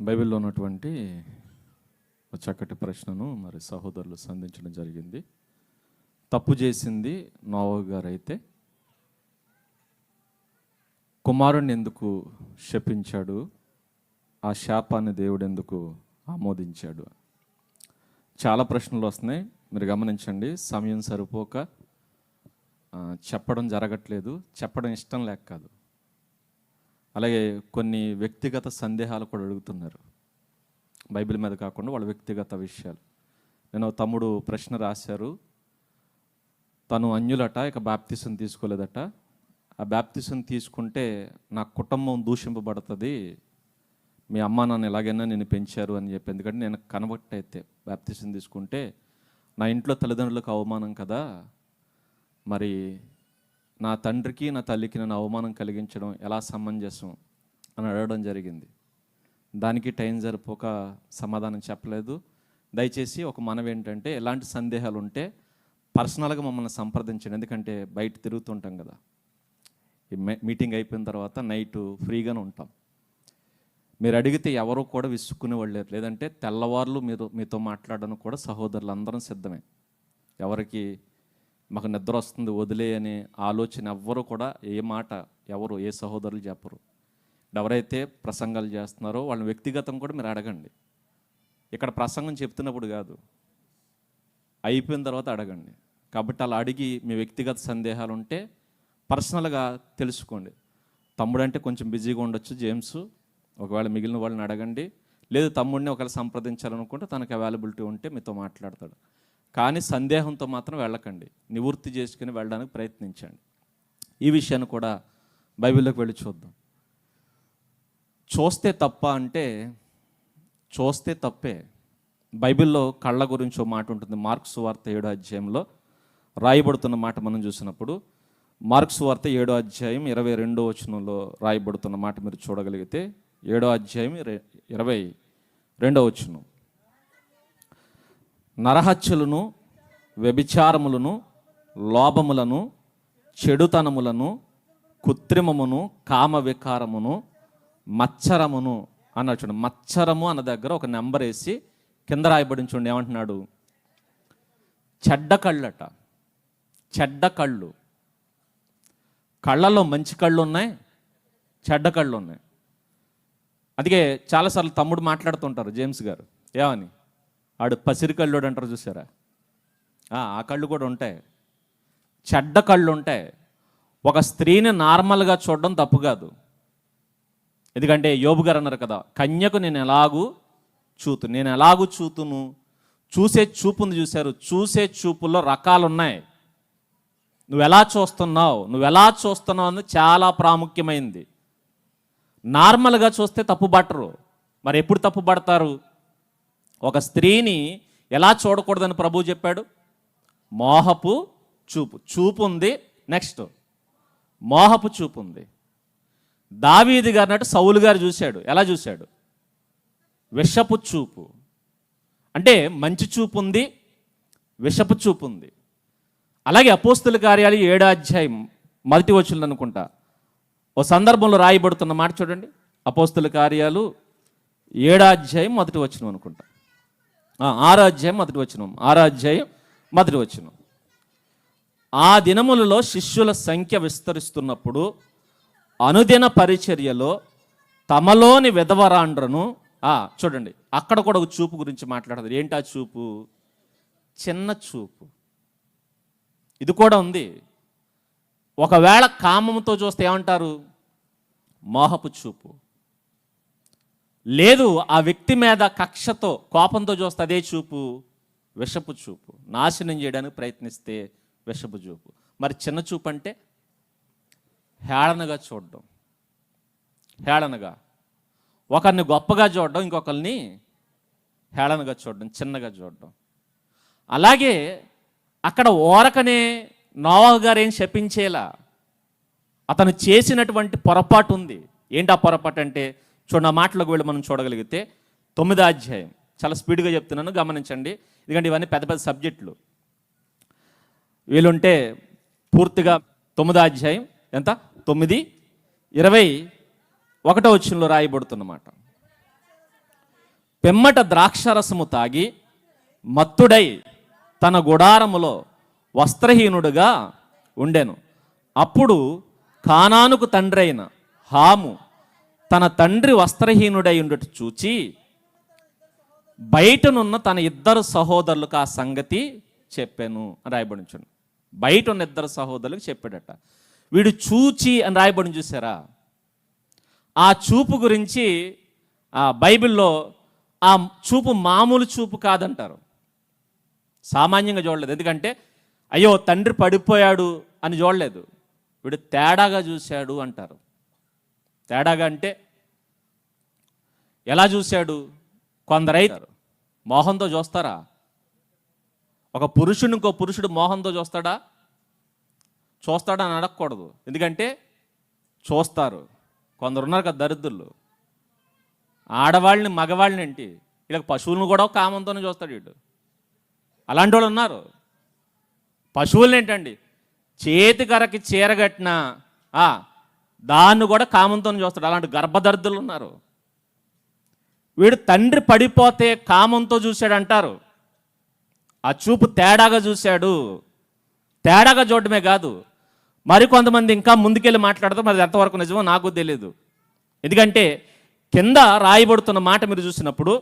బైబిల్లో ఉన్నటువంటి చక్కటి ప్రశ్నను మరి సహోదరులు సంధించడం జరిగింది. తప్పు చేసింది నోవా గారు అయితే కుమారుణ్ణి ఎందుకు శపించాడు? ఆ శాపాన్ని దేవుడు ఎందుకు ఆమోదించాడు? చాలా ప్రశ్నలు వస్తున్నాయి. మీరు గమనించండి సమయం సరిపోక చెప్పడం జరగట్లేదు. చెప్పడం ఇష్టం లేక కాదు. అలాగే కొన్ని వ్యక్తిగత సందేహాలు కూడా అడుగుతున్నారు. బైబిల్ మీద కాకుండా వాళ్ళ వ్యక్తిగత విషయాలు. నేను తమ్ముడు ప్రశ్న రాశారు. తను అన్యులట ఇక బాప్తిసం తీసుకోలేదట. ఆ బాప్తిసం తీసుకుంటే నా కుటుంబం దూషింపబడుతుంది. మీ అమ్మ నాన్న ఎలాగైనా నేను పెంచారు అని చెప్పి. ఎందుకంటే నేను కనబట్ అయితే బాప్తిసం తీసుకుంటే నా ఇంట్లో తల్లిదండ్రులకు అవమానం కదా. మరి నా తండ్రికి నా తల్లికి నన్ను అవమానం కలిగించడం ఎలా సమంజసం అని అడగడం జరిగింది. దానికి టైం జరిపోక సమాధానం చెప్పలేదు. దయచేసి ఒక మనవి ఏంటంటే ఎలాంటి సందేహాలు ఉంటే పర్సనల్గా మమ్మల్ని సంప్రదించండి. ఎందుకంటే బయట తిరుగుతుంటాం కదా. ఈ మీటింగ్ అయిపోయిన తర్వాత నైట్ ఫ్రీగానే ఉంటాం. మీరు అడిగితే ఎవరూ కూడా విసుక్కునేవాళ్ళు లేరు. లేదంటే తెల్లవార్లు మీరు మీతో మాట్లాడడానికి కూడా సహోదరులు అందరం సిద్ధమే. ఎవరికి మాకు నిద్ర వస్తుంది వదిలే అనే ఆలోచన ఎవ్వరు కూడా ఏ మాట ఎవరు ఏ సహోదరులు చెప్పరు. ఎవరైతే ప్రసంగాలు చేస్తున్నారో వాళ్ళని వ్యక్తిగతం కూడా మీరు అడగండి. ఇక్కడ ప్రసంగం చెప్తున్నప్పుడు కాదు అయిపోయిన తర్వాత అడగండి. కాబట్టి అలా అడిగి మీ వ్యక్తిగత సందేహాలు ఉంటే పర్సనల్గా తెలుసుకోండి. తమ్ముడు అంటే కొంచెం బిజీగా ఉండొచ్చు జేమ్స్ ఒకవేళ మిగిలిన వాళ్ళని అడగండి. లేదు తమ్ముడిని ఒకవేళ సంప్రదించాలనుకుంటే తనకు అవైలబిలిటీ ఉంటే మీతో మాట్లాడతాడు. కానీ సందేహంతో మాత్రం వెళ్ళకండి. నివృత్తి చేసుకుని వెళ్ళడానికి ప్రయత్నించండి. ఈ విషయాన్ని కూడా బైబిల్లోకి వెళ్ళి చూద్దాం. చూస్తే తప్ప అంటే చూస్తే తప్పే. బైబిల్లో కళ్ళ గురించి ఒక మాట ఉంటుంది. మార్క్స్ వార్త ఏడో అధ్యాయంలో రాయబడుతున్న మాట మనం చూసినప్పుడు మార్క్స్ వార్త ఏడో అధ్యాయం ఇరవై రెండో వచనంలో రాయబడుతున్న మాట మీరు చూడగలిగితే ఏడో అధ్యాయం ఇరవై రెండో వచనం. నరహత్యలను వ్యభిచారములను లోభములను చెడుతనములను కృత్రిమమును కామ వికారమును మచ్చరమును అన్నాడు చూడండి. మచ్చరము అన్న దగ్గర ఒక నెంబర్ వేసి కింద రాయబడి చూడండి. ఏమంటున్నాడు? చెడ్డ కళ్ళట చెడ్డ కళ్ళు కళ్ళలో మంచి కళ్ళు ఉన్నాయి చెడ్డ కళ్ళు ఉన్నాయి. అందుకే చాలాసార్లు తమ్ముడు మాట్లాడుతుంటారు జేమ్స్ గారు. ఏమని? ఆడు పసిరి కళ్ళోడు అంటారు చూసారా? ఆ కళ్ళు కూడా ఉంటాయి. చెడ్డ కళ్ళు ఉంటాయి. ఒక స్త్రీని నార్మల్గా చూడడం తప్పు కాదు. ఎందుకంటే యోబు గారు అన్నారు కదా కన్యకు నేను ఎలాగూ చూతు నేను ఎలాగూ చూతును? చూసే చూపుని చూశారు. చూసే చూపుల్లో రకాలు ఉన్నాయి నువ్వు ఎలా చూస్తున్నావు? నువ్వు ఎలా చూస్తున్నావు అని చాలా ప్రాముఖ్యమైంది. నార్మల్గా చూస్తే తప్పు పట్టరు మరి ఎప్పుడు తప్పు పడతారు ఒక స్త్రీని ఎలా చూడకూడదని ప్రభు చెప్పాడు? మోహపు చూపు. చూపు ఉంది. నెక్స్ట్ మోహపు చూపు ఉంది. దావీది గారు అన్నట్టు సౌలు గారు చూశాడు. ఎలా చూశాడు? విషపు చూపు. అంటే మంచి చూపు ఉంది విషపు చూపు ఉంది. అలాగే అపోస్తుల కార్యాలు ఏడో అధ్యాయం మొదటి వచ్చింది అనుకుంటా. ఓ సందర్భంలో రాయబడుతున్న మాట చూడండి. అపోస్తుల కార్యాలు ఏడో అధ్యాయం మొదటి వచ్చిన అనుకుంటా. ఆరాధ్యాయం మొదటి వచ్చిన ఆరాధ్యాయం మొదటి వచ్చిన ఆ దినములలో శిష్యుల సంఖ్య విస్తరిస్తున్నప్పుడు అనుదిన పరిచర్యలో తమలోని విధవరాండ్రను చూడండి అక్కడ కూడా ఒక చూపు గురించి మాట్లాడతారు ఏంటి ఆ చూపు? చిన్న చూపు. ఇది కూడా ఉంది. ఒకవేళ కామంతో చూస్తే ఏమంటారు? మోహపు చూపు. లేదు ఆ వ్యక్తి మీద కక్షతో కోపంతో చూస్తే అదే చూపు విషపు చూపు. నాశనం చేయడానికి ప్రయత్నిస్తే విషపు చూపు. మరి చిన్న చూపు అంటే హేళనగా చూడడం. హేళనగా. ఒకరిని గొప్పగా చూడడం ఇంకొకరిని హేళనగా చూడడం చిన్నగా చూడడం. అలాగే అక్కడ ఓరకనే నోవాహు గారు ఏం శపించేలా. అతను చేసినటువంటి పొరపాటు ఉంది. ఏంటి ఆ పొరపాటు అంటే చూడండి ఆ మాటలకు వెళ్ళి మనం చూడగలిగితే తొమ్మిదో అధ్యాయం. చాలా స్పీడ్గా చెప్తున్నాను గమనించండి. ఎందుకంటే ఇవన్నీ పెద్ద పెద్ద సబ్జెక్టులు. వీలుంటే పూర్తిగా తొమ్మిదో అధ్యాయం. ఎంత? తొమ్మిది ఇరవై ఒకటో వచ్చంలో రాయబడుతున్నమాట. పెమ్మట ద్రాక్షరసము తాగి మత్తుడై తన గుడారములో వస్త్రహీనుడుగా ఉండెను. అప్పుడు కానానుకు తండ్రైన హాము తన తండ్రి వస్త్రహీనుడై ఉండుట చూచి బయటనున్న తన ఇద్దరు సహోదరులకు ఆ సంగతి చెప్పాను అని రాయబడి ఉంచండి బయట ఉన్న ఇద్దరు సహోదరులకు చెప్పాడట. వీడు చూచి అని రాయబడి చూసారా? ఆ చూపు గురించి ఆ బైబిల్లో ఆ చూపు మామూలు చూపు కాదంటారు. సామాన్యంగా చూడలేదు. ఎందుకంటే అయ్యో తండ్రి పడిపోయాడు అని చూడలేదు. వీడు తేడాగా చూశాడు అంటారు. తేడాగా అంటే ఎలా చూశాడు? కొందరైతారు మోహంతో చూస్తారా? ఒక పురుషుని ఇంకో పురుషుడు మోహంతో చూస్తాడా? చూస్తాడా అని అడగకూడదు. ఎందుకంటే చూస్తారు. కొందరు ఉన్నారు కదా దరిద్రులు. ఆడవాళ్ళని మగవాళ్ళని ఏంటి? వీళ్ళకి పశువులను కూడా కామంతోనే చూస్తాడు వీడు. అలాంటి వాళ్ళు ఉన్నారు. పశువులను ఏంటండి? చేతికరకి చీరగట్టిన ఆ, దాన్ని కూడా కామంతో చూస్తాడు. అలాంటి గర్భదర్దులు ఉన్నారు. వీడు తండ్రి పడిపోతే కామంతో చూశాడు అంటారు ఆ చూపు తేడాగా చూశాడు. తేడాగా చూడటమే కాదు. మరికొంతమంది ఇంకా ముందుకెళ్ళి మాట్లాడతారు. మరి ఎంతవరకు నిజమో నాకు తెలియదు ఎందుకంటే కింద రాయబడుతున్న మాట మీరు చూసినప్పుడు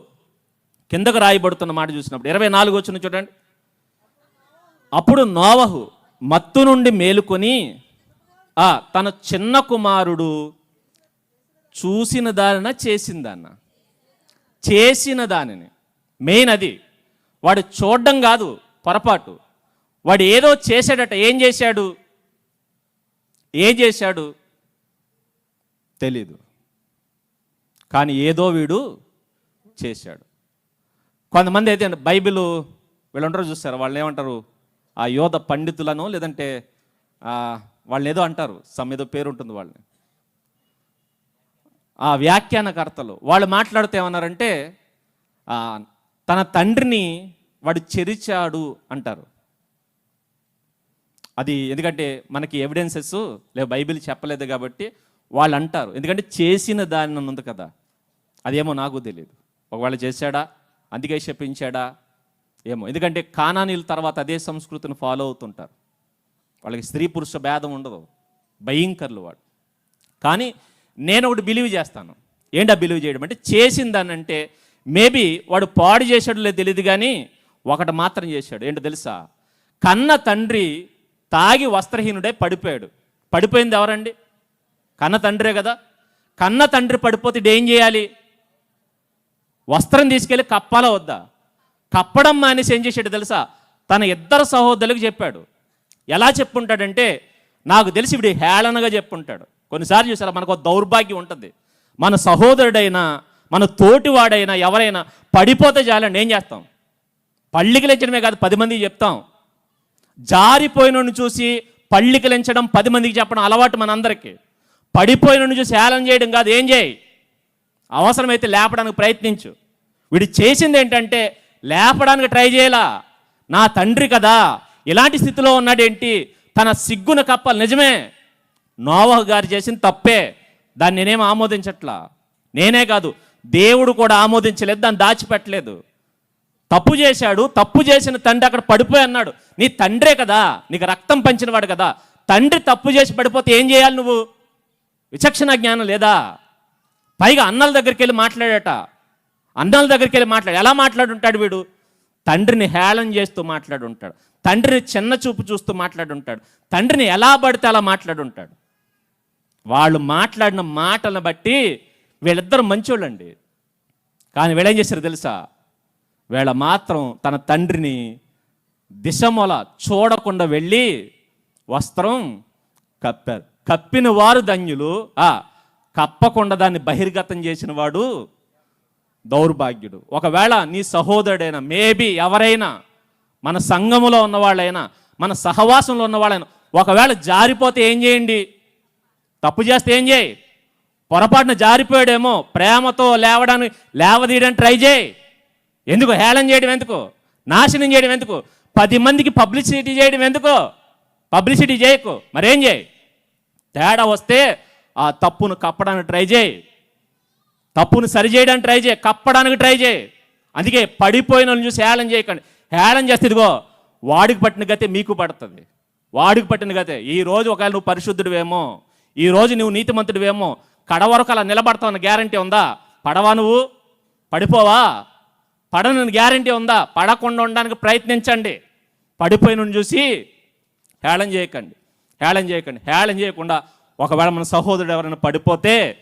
కిందకు రాయబడుతున్న మాట చూసినప్పుడు ఇరవై నాలుగు వచ్చిన చూడండి. అప్పుడు నోవహు మత్తు నుండి మేలుకొని తన చిన్న కుమారుడు చూసిన దానిన చేసిన దాన్న చేసిన దానిని. మెయిన్ అది. వాడు చూడడం కాదు పొరపాటు. వాడు ఏదో చేశాడట ఏం చేశాడు? ఏం చేశాడు? తెలీదు. కానీ ఏదో వీడు చేశాడు. కొంతమంది అయితే బైబిల్ వీళ్ళు ఉంటారు చూస్తారు వాళ్ళు ఏమంటారు ఆ యోధ పండితులను లేదంటే వాళ్ళని ఏదో అంటారు సమ్ ఏదో పేరు ఉంటుంది వాళ్ళని. ఆ వ్యాఖ్యానకర్తలు వాళ్ళు మాట్లాడితే ఏమన్నారంటే తన తండ్రిని వాడు చెరిచాడు అంటారు. అది ఎందుకంటే మనకి ఎవిడెన్సెస్ లేదా బైబిల్ చెప్పలేదు కాబట్టి వాళ్ళు అంటారు. ఎందుకంటే చేసిన దాని ఉంది కదా అదేమో నాకు తెలియదు ఒకవేళ చేశాడా అందుకే చెప్పించాడా ఏమో. ఎందుకంటే కానానీల తర్వాత అదే సంస్కృతిని ఫాలో అవుతుంటారు. వాళ్ళకి స్త్రీ పురుష భేదం ఉండదు. భయంకర్లు వాడు కానీ నేను ఒకటి బిలీవ్ చేస్తాను. ఏంటా బిలీవ్ చేయడం అంటే చేసిన అంటే మేబీ వాడు పాడు చేశాడు లేదు తెలియదు కానీ ఒకటి మాత్రం చేశాడు. ఏంటో తెలుసా? కన్న తండ్రి తాగి వస్త్రహీనుడై పడిపోయాడు. పడిపోయింది ఎవరండి? కన్న తండ్రే కదా. కన్న తండ్రి పడిపోతే ఏం చేయాలి? వస్త్రం తీసుకెళ్ళి కప్పాలా వద్దా? కప్పడం మానేసి ఏం చేశాడు తెలుసా? తన ఇద్దరు సహోదరులకు చెప్పాడు. ఎలా చెప్పుంటాడంటే నాకు తెలిసి వీడు హేళనగా చెప్పుంటాడు. కొన్నిసార్లు చూసారా మనకు దౌర్భాగ్యం ఉంటుంది. మన సహోదరుడైనా మన తోటివాడైనా ఎవరైనా పడిపోతే చాలండి ఏం చేస్తాం? పళ్ళికి లేచడమే కాదు పది మందికి చెప్తాం. జారిపోయినోడిని చూసి పళ్ళికి లేంచడం పది మందికి చెప్పడం అలవాటు మనందరికీ. పడిపోయిన చూసి హేళన చేయడం కాదు ఏం చేయి? అవసరమైతే లేపడానికి ప్రయత్నించు. వీడు చేసింది ఏంటంటే లేపడానికి ట్రై చేయాలా? నా తండ్రి కదా ఇలాంటి స్థితిలో ఉన్నాడేంటి? తన సిగ్గున కప్పాలి. నిజమే. నోవహ గారు చేసిన తప్పే. దాన్ని నేనేం ఆమోదించట్లా? నేనే కాదు. దేవుడు కూడా ఆమోదించలేదు. దాన్ని దాచిపెట్టలేదు. తప్పు చేశాడు. తప్పు చేసిన తండ్రి అక్కడ పడిపోయి అన్నాడు. నీ తండ్రే కదా. నీకు రక్తం పంచినవాడు కదా. తండ్రి తప్పు చేసి పడిపోతే ఏం చేయాలి నువ్వు? విచక్షణ జ్ఞానం లేదా? పైగా అన్నల దగ్గరికి వెళ్ళి మాట్లాడట. అన్నల దగ్గరికి వెళ్ళి మాట్లాడు. ఎలా మాట్లాడుంటాడు వీడు? తండ్రిని హేళన చేస్తూ మాట్లాడుంటాడు. తండ్రిని చిన్న చూపు చూస్తూ మాట్లాడుంటాడు. తండ్రిని ఎలా పడితే అలా మాట్లాడుంటాడు. వాళ్ళు మాట్లాడిన మాటలను బట్టి వీళ్ళిద్దరు మంచోళ్ళండి. కానీ వీళ్ళేం చేశారు తెలుసా? వీళ్ళ మాత్రం తన తండ్రిని దిశమొల చూడకుండా వెళ్ళి వస్త్రం కప్పారు కప్పిన వారు ధన్యులు. కప్పకుండా దాన్ని బహిర్గతం చేసిన వాడు దౌర్భాగ్యుడు. ఒకవేళ నీ సహోదరుడైనా మేబీ ఎవరైనా మన సంఘములో ఉన్నవాళ్ళైనా మన సహవాసంలో ఉన్నవాళ్ళైనా ఒకవేళ జారిపోతే ఏం చేయండి? తప్పు చేస్తే ఏం చేయి? పొరపాటున జారిపోయాడేమో ప్రేమతో లేవడానికి లేవదీయడానికి ట్రై చేయి. ఎందుకు? హేళన చేయడం ఎందుకు? నాశనం చేయడం ఎందుకు? పది మందికి పబ్లిసిటీ చేయడం ఎందుకు? పబ్లిసిటీ చేయకు. మరేం చేయి? తేడా వస్తే ఆ తప్పును కప్పడానికి ట్రై చేయి. తప్పును సరిచేయడానికి ట్రై చేయి. కప్పడానికి ట్రై చేయి. అందుకే పడిపోయిన చూసి హేళన చేయకండి. హేళన చేస్తే ఇదిగో వాడికి పట్టిన గతే మీకు పడుతుంది. వాడికి పట్టిన గతే ఈ రోజు ఒకవేళ నువ్వు పరిశుద్ధుడివేమో ఈ రోజు నువ్వు నీతిమంతుడివేమో కడ వరకు అలా నిలబడతావన్న గ్యారంటీ ఉందా? పడవా నువ్వు? పడిపోవా? పడనని గ్యారంటీ ఉందా? పడకుండా ఉండడానికి ప్రయత్నించండి. పడిపోయిన చూసి హేళన చేయకండి. హేళన చేయకండి. హేళన చేయకుండా ఒకవేళ మన సహోదరుడు ఎవరైనా పడిపోతే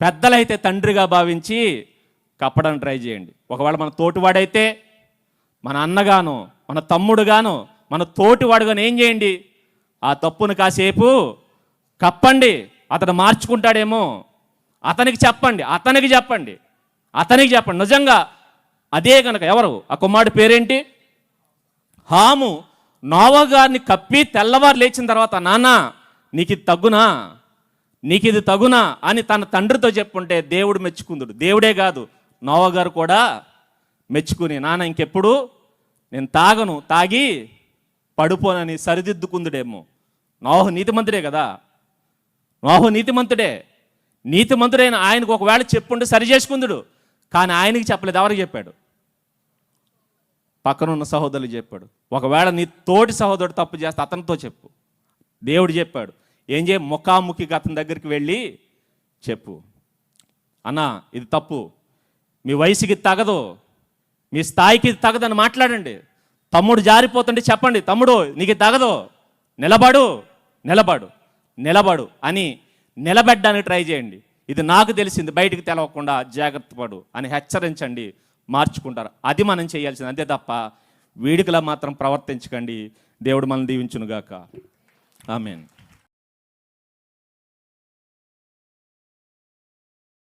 పెద్దలైతే తండ్రిగా భావించి కప్పడానికి ట్రై చేయండి. ఒకవేళ మన తోటివాడైతే మన అన్నగాను మన తమ్ముడుగాను మన తోటివాడుగాను ఏం చేయండి? ఆ తప్పును కాసేపు కప్పండి. అతను మార్చుకుంటాడేమో. అతనికి చెప్పండి అతనికి చెప్పండి అతనికి చెప్పండి. నిజంగా అదే కనుక ఎవరు? ఆ కుమారుడి పేరేంటి? హాము నోవా గారిని కప్పి తెల్లవారు లేచిన తర్వాత నాన్న నీకు ఇది తగ్గునా? నీకు ఇది తగునా? అని తన తండ్రితో చెప్పుంటే దేవుడు మెచ్చుకుందుడు. దేవుడే కాదు నోవా గారు కూడా మెచ్చుకుని నాన్న ఇంకెప్పుడు? నేను తాగను తాగి పడిపోనని సరిదిద్దుకుందుడేమో. నోహు నీతిమంతుడే కదా. నోహు నీతిమంతుడే. నీతిమంతుడైన ఆయనకు ఒకవేళ చెప్పుంటే సరి చేసుకుందుడు. కానీ ఆయనకి చెప్పలేదు ఎవరికి చెప్పాడు? పక్కన ఉన్న సహోదరులు చెప్పాడు. ఒకవేళ నీ తోటి సహోదరుడు తప్పు చేస్తే అతనితో చెప్పు. దేవుడు చెప్పాడు. ఏం చేయ? ముఖాముఖిగా అతని దగ్గరికి వెళ్ళి చెప్పు. అన్నా ఇది తప్పు. మీ వయసుకి ఇది తగదు. మీ స్థాయికి తగదని మాట్లాడండి. తమ్ముడు జారిపోతుంటే చెప్పండి తమ్ముడు నీకు తగదు. నిలబడు నిలబడు నిలబడు అని నిలబెట్టడానికి ట్రై చేయండి. ఇది నాకు తెలిసింది బయటికి తెలవకుండా జాగ్రత్త పడు అని హెచ్చరించండి మార్చుకుంటారు. అది మనం చేయాల్సింది అంతే తప్ప వీడికలా మాత్రం ప్రవర్తించకండి. దేవుడు మనం దీవించునుగాక. ఆమెన్.